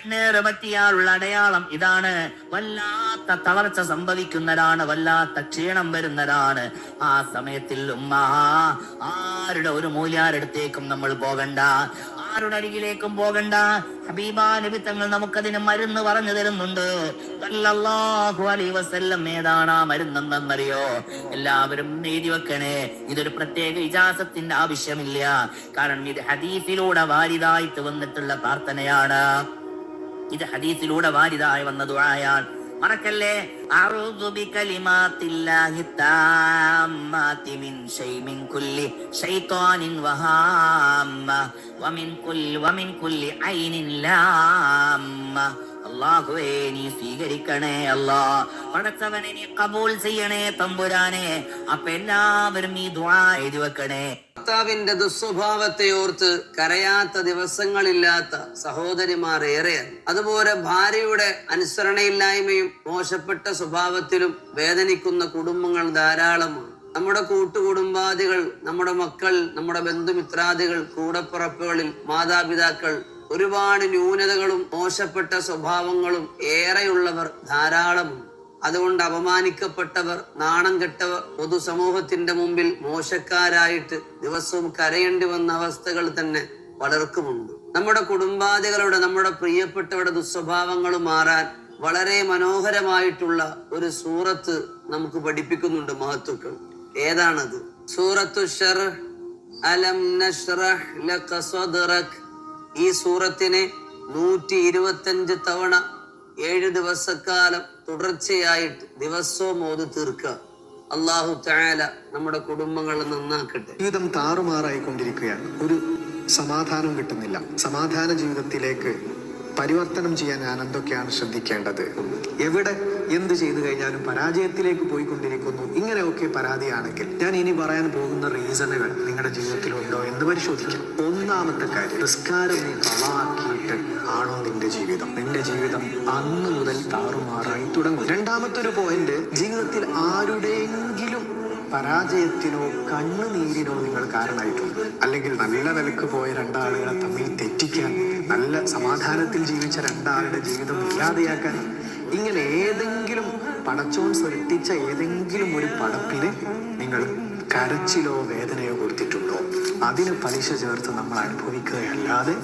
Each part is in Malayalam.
കണ്ണേറ് അടയാളം ഇതാണ്. വല്ലാത്ത തളർച്ച സംഭവിക്കുന്നതാണ് വല്ലാത്ത ക്ഷീണം വരുന്നതാണ്. ആ സമയത്തിൽ ഉമ്മ ആരുടെ ഒരു മൂല്യാരടുത്തേക്കും നമ്മൾ പോകണ്ട. ആരുടെ അരികിലേക്കും പോകണ്ട. ഹബീബാ നബി തങ്ങൾ നമുക്കതിന് മരുന്ന് പറഞ്ഞു തരുന്നുണ്ട്. വസല്ലം ഏതാണ് ആ മരുന്നെന്നറിയോ? എല്ലാവരും എഴുതി വെക്കണേ. ഇതൊരു പ്രത്യേക ഇജാസത്തിന്റെ ആവശ്യമില്ല. കാരണം ഇത് ഹദീഫിലൂടെ വാരിതായിട്ട് വന്നിട്ടുള്ള പ്രാർത്ഥനയാണ്. ഇത് ഹദീസിലൂടെ വാരിതായി വന്ന ദുആയാണ്. മറക്കല്ലേ? അഊദു ബികലിമാത്തില്ലാഹി താമ്മാതി മിൻ ശൈ മിൻ കുല്ലി ശൈത്വാനിൻ വഹാമ്മ. വമിൻ കുല്ലി വമിൻ കുല്ലി ഐനിൻ ലാമ്മ. അല്ലാഹുവേ നീ സ്വീകരിക്കണേ അല്ലാ. പടച്ചവനെ നീ കബൂൽ ചെയ്യണേ തമ്പുരാനെ. അപ്പൊ എല്ലാവരും ഈ ദ്വാ എഴുതി വെക്കണേ. ഭർത്താവിന്റെ ദുസ്വഭാവത്തെ ഓർത്ത് കരയാത്ത ദിവസങ്ങളില്ലാത്ത സഹോദരിമാർ ഏറെയാണ്. അതുപോലെ ഭാര്യയുടെ അനുസരണയില്ലായ്മയും മോശപ്പെട്ട സ്വഭാവത്തിലും വേദനിക്കുന്ന കുടുംബങ്ങൾ ധാരാളമാണ്. നമ്മുടെ കൂട്ടുകുടുംബാദികൾ നമ്മുടെ മക്കൾ നമ്മുടെ ബന്ധുമിത്രാദികൾ കൂടപ്പുറപ്പുകളിൽ മാതാപിതാക്കൾ ഒരുപാട് ന്യൂനതകളും മോശപ്പെട്ട സ്വഭാവങ്ങളും ഏറെയുള്ളവർ ധാരാളമുണ്ട്. അതുകൊണ്ട് അപമാനിക്കപ്പെട്ടവർ നാണം കെട്ടവർ പൊതുസമൂഹത്തിന്റെ മുമ്പിൽ മോശക്കാരായിട്ട് ദിവസവും കരയേണ്ടി വന്ന അവസ്ഥകൾ തന്നെ പലർക്കുമുണ്ട്. നമ്മുടെ കുടുംബാദികളുടെ നമ്മുടെ പ്രിയപ്പെട്ടവരുടെ ദുസ്വഭാവങ്ങൾ മാറാൻ വളരെ മനോഹരമായിട്ടുള്ള ഒരു സൂറത്ത് നമുക്ക് പഠിപ്പിക്കുന്നുണ്ട് മഹത്വക്കൾ ഏതാണത്? സൂറത്തു അലം ഈ സൂറത്തിനെ നൂറ്റി ഇരുപത്തഞ്ച് തവണ ഏഴ് ദിവസക്കാലം തുടർച്ചയായിട്ട് ദിവസവും ഓതി തീർക്കുക. അള്ളാഹു താല നമ്മുടെ കുടുംബങ്ങളെ നന്നാക്കട്ടെ. ജീവിതം താറുമാറായിക്കൊണ്ടിരിക്കുകയാണ്. ഒരു സമാധാനം കിട്ടുന്നില്ല. സമാധാന ജീവിതത്തിലേക്ക് പരിവർത്തനം ചെയ്യാൻ ഞാൻ എന്തൊക്കെയാണ് ശ്രദ്ധിക്കേണ്ടത്? എവിടെ എന്ത് ചെയ്തു കഴിഞ്ഞാലും പരാജയത്തിലേക്ക് പോയിക്കൊണ്ടിരിക്കുന്നു. ഇങ്ങനെയൊക്കെ പരാതിയാണെങ്കിൽ ഞാൻ ഇനി പറയാൻ പോകുന്ന റീസണുകൾ നിങ്ങളുടെ ജീവിതത്തിലുണ്ടോ എന്ന് പരിശോധിക്കാം. ഒന്നാമത്തെ കാര്യം നിസ്കാരം നീ കളാക്കിയിട്ട് ആണോ നിന്റെ ജീവിതം? നിന്റെ ജീവിതം അന്ന് മുതൽ താറുമാറായി തുടങ്ങും. രണ്ടാമത്തെ ഒരു പോയിന്റ് ജീവിതത്തിൽ ആരുടെയെങ്കിലും പരാജയത്തിനോ കണ്ണുനീരിനോ നിങ്ങൾ കാരണമായിട്ടുണ്ട്. അല്ലെങ്കിൽ നല്ല നിലയ്ക്ക് പോയ രണ്ടാളുകളെ തമ്മിൽ തെറ്റിക്കാൻ നല്ല സമാധാനത്തിൽ ജീവിച്ച രണ്ടാളുടെ ജീവിതം ഇല്ലാതെയാക്കാൻ ഇങ്ങനെ ഏതെങ്കിലും പടച്ചോൻ സൃഷ്ടിച്ച ഏതെങ്കിലും ഒരു പടപ്പിന് നിങ്ങൾ കരച്ചിലോ വേദനയോ കൊടുത്തിട്ടുണ്ടോ? അതിന് പലിശ ചേർത്ത് നമ്മൾ അനുഭവിക്കുകയല്ലാതെ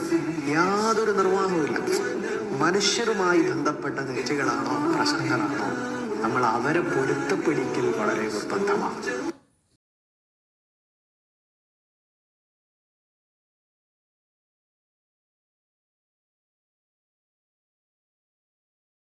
യാതൊരു നിർവാഹവുമില്ല മനുഷ്യരുമായി ബന്ധപ്പെട്ട തെറ്റുകളാണോ പ്രശ്നങ്ങളാണോ? നമ്മൾ അവരെ പൊരുത്തപ്പെടിക്കൽ വളരെ നിർബന്ധമാണ്.